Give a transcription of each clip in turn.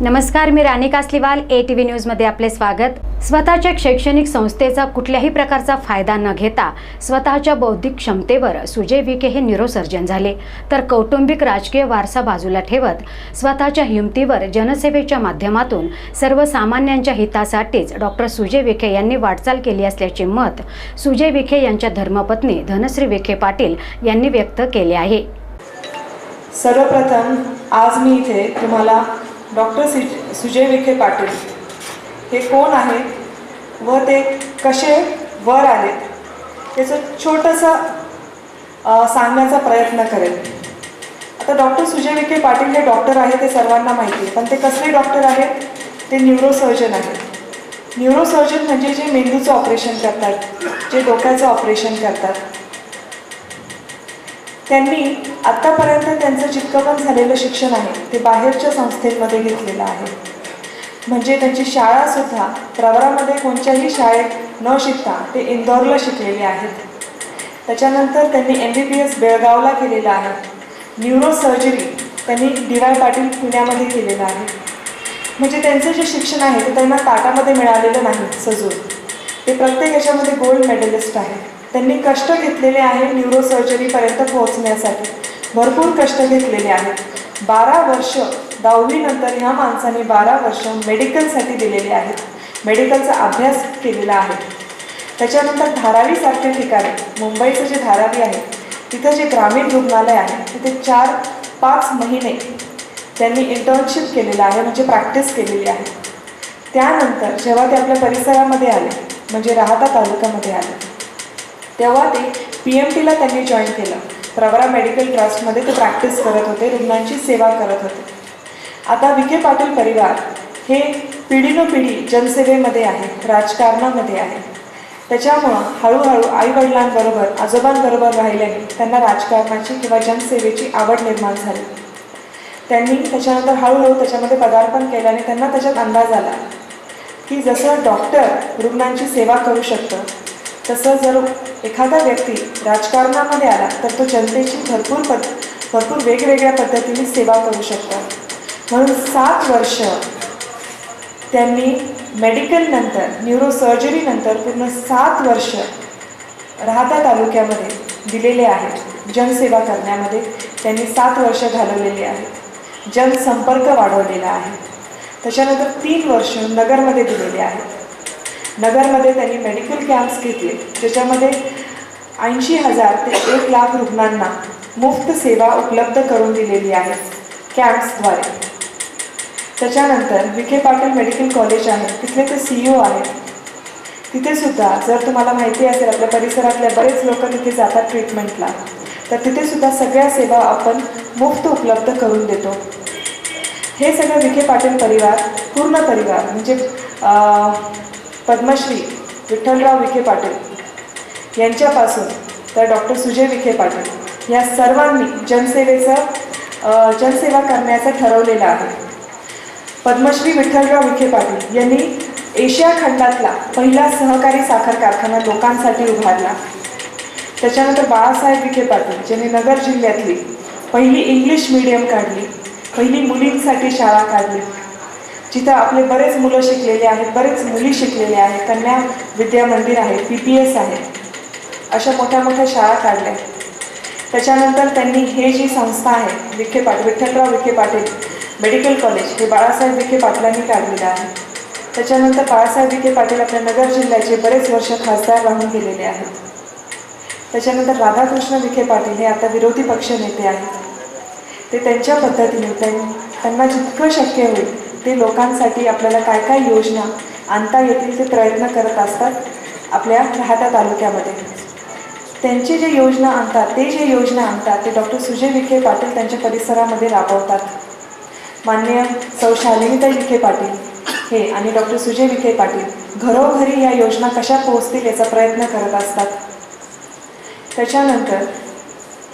नमस्कार मी Rani Kasliwal A T V न्यूजमध्ये आपले स्वागत. स्वतःच्या शैक्षणिक संस्थेचा कुठल्याही प्रकारचा फायदा न घेता स्वतःच्या बौद्धिक क्षमतेवर सुजय विखे हे निरोसर्जन झाले. तर कौटुंबिक राजकीय वारसा बाजूला ठेवत स्वतःच्या हिमतीवर जनसेवेच्या माध्यमातून सर्वसामान्यांच्या हितासाठीच डॉक्टर सुजय विखे यांनी वाटचाल केली असल्याचे मत सुजय विखे यांच्या धर्मपत्नी धनश्री विखे पाटील यांनी व्यक्त केले आहे. सर्वप्रथम आज मी इथे तुम्हाला डॉक्टर सि सुजय विखे पाटील. हे कोण आहे व ते कसे वर आले? त्याचं छोटंसं सांगण्याचा प्रयत्न करेल आता डॉक्टर सुजय विखे पाटील हे डॉक्टर आहे ते सर्वांना माहिती आहे. पण ते कसले डॉक्टर आहेत? ते न्यूरोसर्जन आहेत न्यूरोसर्जन म्हणजे जे मेंदूचं ऑपरेशन करतात जे डोक्याचं ऑपरेशन करतात. त्यांनी आत्तापर्यंत त्यांचं जितकं पण झालेलं शिक्षण आहे ते बाहेरच्या संस्थेमध्ये घेतलेलं आहे. म्हणजे त्यांची शाळासुद्धा प्रवरामध्ये कोणत्याही शाळेत न शिकता ते इंदौरला शिकलेले आहेत. त्याच्यानंतर त्यांनी एम बी बी एस बेळगावला केलेलं आहे. न्यूरो सर्जरी त्यांनी डी वाय पाटील पुण्यामध्ये केलेलं आहे. म्हणजे त्यांचं जे शिक्षण आहे ते त्यांना ताटामध्ये मिळालेलं नाही सजून. ते प्रत्येक याच्यामध्ये गोल्ड मेडलिस्ट आहे. त्यांनी कष्ट घेतलेले आहे न्यूरोसर्जरीपर्यंत पोहोचण्यासाठी. भरपूर कष्ट घेतलेले आहेत. बारा वर्ष दहावीनंतर ह्या माणसाने बारा वर्ष मेडिकलसाठी दिलेले आहेत. मेडिकलचा अभ्यास केलेला आहे. त्याच्यानंतर धारावीसारख्या ठिकाणी मुंबईचं जे धारावी आहे तिथं जे ग्रामीण रुग्णालय आहे तिथे चार पाच महिने त्यांनी इंटर्नशिप केलेलं आहे म्हणजे प्रॅक्टिस केलेली आहे. त्यानंतर जेव्हा ते आपल्या परिसरामध्ये आले म्हणजे राहता तालुक्यामध्ये आले तेव्हा ते पी एम टीला त्यांनी जॉईन केलं. प्रवरा मेडिकल ट्रस्टमध्ये ते प्रॅक्टिस करत होते रुग्णांची सेवा करत होते. आता विखे पाटील परिवार हे पिढीनपिढी जनसेवेमध्ये आहे राजकारणामध्ये आहे. त्याच्यामुळं हळूहळू आईवडिलांबरोबर आजोबांबरोबर राहिल्याने त्यांना राजकारणाची किंवा जनसेवेची आवड निर्माण झाली. त्यांनी त्याच्यानंतर हळूहळू त्याच्यामध्ये पदार्पण केल्याने त्यांना त्याच्यात अंदाज आला की जसं डॉक्टर रुग्णांची सेवा करू शकतं तसं जर एखादा व्यक्ती राजकारणामध्ये आला तर तो जनतेची भरपूर पद भरपूर वेगवेगळ्या पद्धतीने सेवा करू शकतो. म्हणून सात वर्ष त्यांनी मेडिकलनंतर न्यूरोसर्जरीनंतर पूर्ण सात वर्ष राहता तालुक्यामध्ये दिलेले आहेत. जनसेवा करण्यामध्ये त्यांनी सात वर्ष घालवलेले आहेत. जनसंपर्क वाढवलेला आहे. त्याच्यानंतर तीन वर्ष नगरमध्ये दिलेले आहेत. नगरमध्ये त्यांनी मेडिकल कॅम्प्स घेतले. ज्याच्यामध्ये ऐंशी हजार ते एक लाख रुग्णांना मुफ्त सेवा उपलब्ध करून दिलेली आहे कॅम्प्सद्वारे त्याच्यानंतर विखे पाटील मेडिकल कॉलेज आहे. तिथले ते सी ई ओ आहेत. तिथे सुद्धा जर तुम्हाला माहिती असेल आपल्या परिसरातले बरेच लोक तिथे जातात ट्रीटमेंटला तर तिथे सुद्धा सगळ्या सेवा आपण मुफ्त उपलब्ध करून देतो. हे सगळं विखे पाटील परिवार पूर्ण परिवार म्हणजे पद्मश्री विठ्ठलराव विखे पाटील यांच्यापासून तर डॉक्टर सुजय विखे पाटील या सर्वांनी जनसेवेचं जनसेवा करण्याचं ठरवलेलं आहे. पद्मश्री विठ्ठलराव विखे पाटील यांनी एशिया खंडातला पहिला सहकारी साखर कारखाना लोकांसाठी उभारला. त्याच्यानंतर बाळासाहेब विखे पाटील ज्यांनी नगर जिल्ह्यातली पहिली इंग्लिश मीडियम काढली पहिली मुलींसाठी शाळा काढली जिथं आपले बरेच मुलं शिकलेले आहेत बरेच मुली शिकलेल्या आहेत कन्या विद्या मंदिर आहे पी पी एस आहे. अशा मोठ्या मोठ्या शाळा काढल्या. त्याच्यानंतर त्यांनी हे जी संस्था आहे विखे पाटील विठ्ठलराव विखे पाटील मेडिकल कॉलेज हे बाळासाहेब विखे पाटलांनी काढलेलं आहे. त्याच्यानंतर बाळासाहेब विखे पाटील आपल्या नगर जिल्ह्याचे बरेच वर्ष खासदार राहून गेलेले आहेत. त्याच्यानंतर राधाकृष्ण विखे पाटील हे आता विरोधी पक्ष नेते आहेत. ते त्यांच्या पद्धतीने त्यांना जितकं शक्य होईल ते लोकांसाठी आपल्याला काय काय योजना आणता येतील ते प्रयत्न करत असतात आपल्या राहता तालुक्यामध्ये. त्यांची जे योजना आणतात ते जे योजना आणतात ते डॉक्टर सुजय विखे पाटील त्यांच्या परिसरामध्ये राबवतात. माननीय सौ शालिनीताई विखे पाटील हे आणि डॉक्टर सुजय विखे पाटील घरोघरी या योजना कशा पोहोचतील याचा प्रयत्न करत असतात. त्याच्यानंतर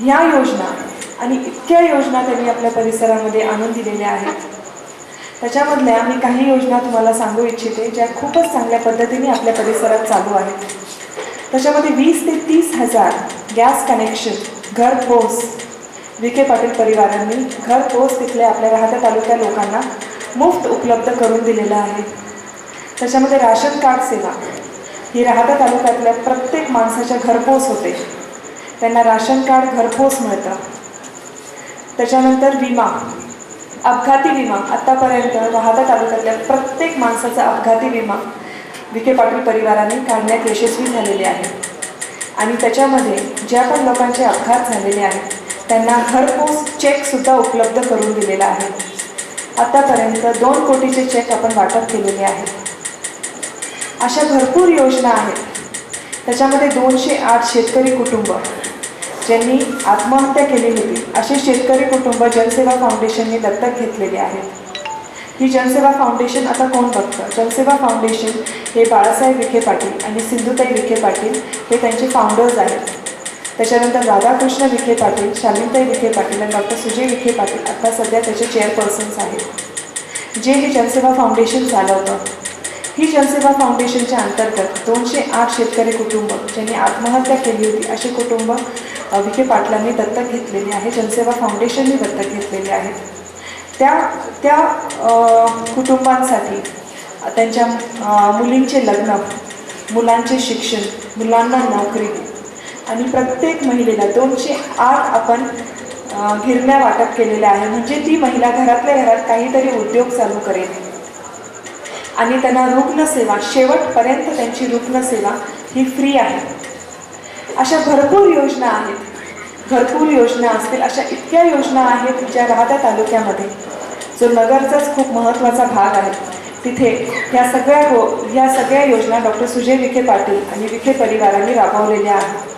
ह्या योजना आणि इतक्या योजना त्यांनी आपल्या परिसरामध्ये आणून दिलेल्या आहेत. त्याच्यामधल्या मी काही योजना तुम्हाला सांगू इच्छिते ज्या खूपच चांगल्या पद्धतीने आपल्या परिसरात चालू आहेत. त्याच्यामध्ये वीस ते तीस हजार गॅस कनेक्शन घरपोच विखे पाटील परिवारांनी घरपोच तिथल्या आपल्या राहत्या तालुक्या लोकांना मुफ्त उपलब्ध करून दिलेलं आहे. त्याच्यामध्ये राशन कार्ड सेवा. ही राहता तालुक्यातल्या प्रत्येक माणसाच्या घरपोच होते. त्यांना राशन कार्ड घरपोच मिळतं. त्याच्यानंतर विमा. अपघाती विमा. आत्तापर्यंत राहता तालुक्यातल्या प्रत्येक माणसाचा अपघाती विमा विखे पाटील परिवाराने काढण्यात यशस्वी झालेले आहे. आणि त्याच्यामध्ये ज्या पण लोकांचे अपघात झालेले आहेत त्यांना घरपोच चेकसुद्धा उपलब्ध करून दिलेला आहे. आत्तापर्यंत दोन कोटीचे चेक आपण वाटप केलेले आहेत. अशा भरपूर योजना आहेत. त्याच्यामध्ये दोनशे आठ शेतकरी कुटुंब ज्यांनी आत्महत्या केली होती असे शेतकरी कुटुंब जनसेवा फाउंडेशनने दत्तक घेतलेले आहेत ही जनसेवा फाउंडेशन आता कोण बघतं? जनसेवा फाउंडेशन हे बाळासाहेब विखे पाटील आणि सिंधुताई विखे पाटील हे त्यांचे फाउंडर्स आहेत. त्याच्यानंतर राधाकृष्ण विखे पाटील शालिनताई विखे पाटील आणि डॉक्टर सुजय विखे पाटील आता सध्या त्याचे चेअरपर्सन्स आहेत. जे हे जनसेवा फाउंडेशन चालवतं ही जनसेवा फाउंडेशनच्या अंतर्गत दोनशे आठ शेतकरी कुटुंब ज्यांनी आत्महत्या केली होती असे कुटुंब विखे पाटलांनी दत्तक घेतलेले आहे जनसेवा फाउंडेशनने दत्तक घेतलेले आहेत त्या त्या कुटुंबांसाठी त्यांच्या मुलींचे लग्न मुलांचे शिक्षण मुलांना नोकरी आणि प्रत्येक महिलेला दोनशे आठ आपण अ, गिरण्या वाटप केलेल्या आहे म्हणजे ती महिला घरातल्या घरात काहीतरी उद्योग चालू करेल. आणि त्यांना रुग्णसेवा शेवटपर्यंत त्यांची रुग्णसेवा ही फ्री आहे. अशा भरपूर योजना आहेत. भरपूर योजना असतील अशा इतक्या योजना आहेत ज्या राहत्या तालुक्यामध्ये. जो नगरचाच खूप महत्त्वाचा भाग आहे. तिथे ह्या सगळ्या गो ह्या सगळ्या योजना डॉक्टर सुजय विखे पाटील आणि विखे परिवाराने राबवलेल्या आहेत.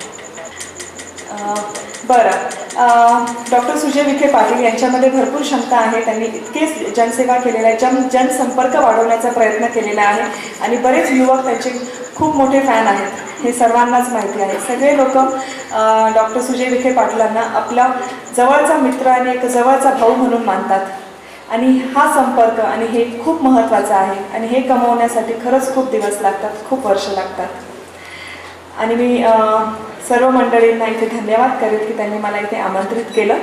बरं. डॉक्टर सुजय विखे पाटील यांच्यामध्ये भरपूर क्षमता आहे. त्यांनी इतकेच जनसेवा केलेला आहे जन जनसंपर्क वाढवण्याचा प्रयत्न केलेला आहे. आणि बरेच युवक त्यांचे खूप मोठे फॅन आहेत. हे सर्वांनाच माहिती आहे. सगळे लोक डॉक्टर सुजय विखे पाटलांना आपला जवळचा मित्र आणि एक जवळचा भाऊ म्हणून मानतात. आणि हा संपर्क आणि हे खूप महत्त्वाचं आहे आणि हे कमवण्यासाठी खरंच खूप दिवस लागतात खूप वर्ष लागतात. आणि मी सर्व मंडळींना इथे धन्यवाद करेन की त्यांनी मला इथे आमंत्रित केलं.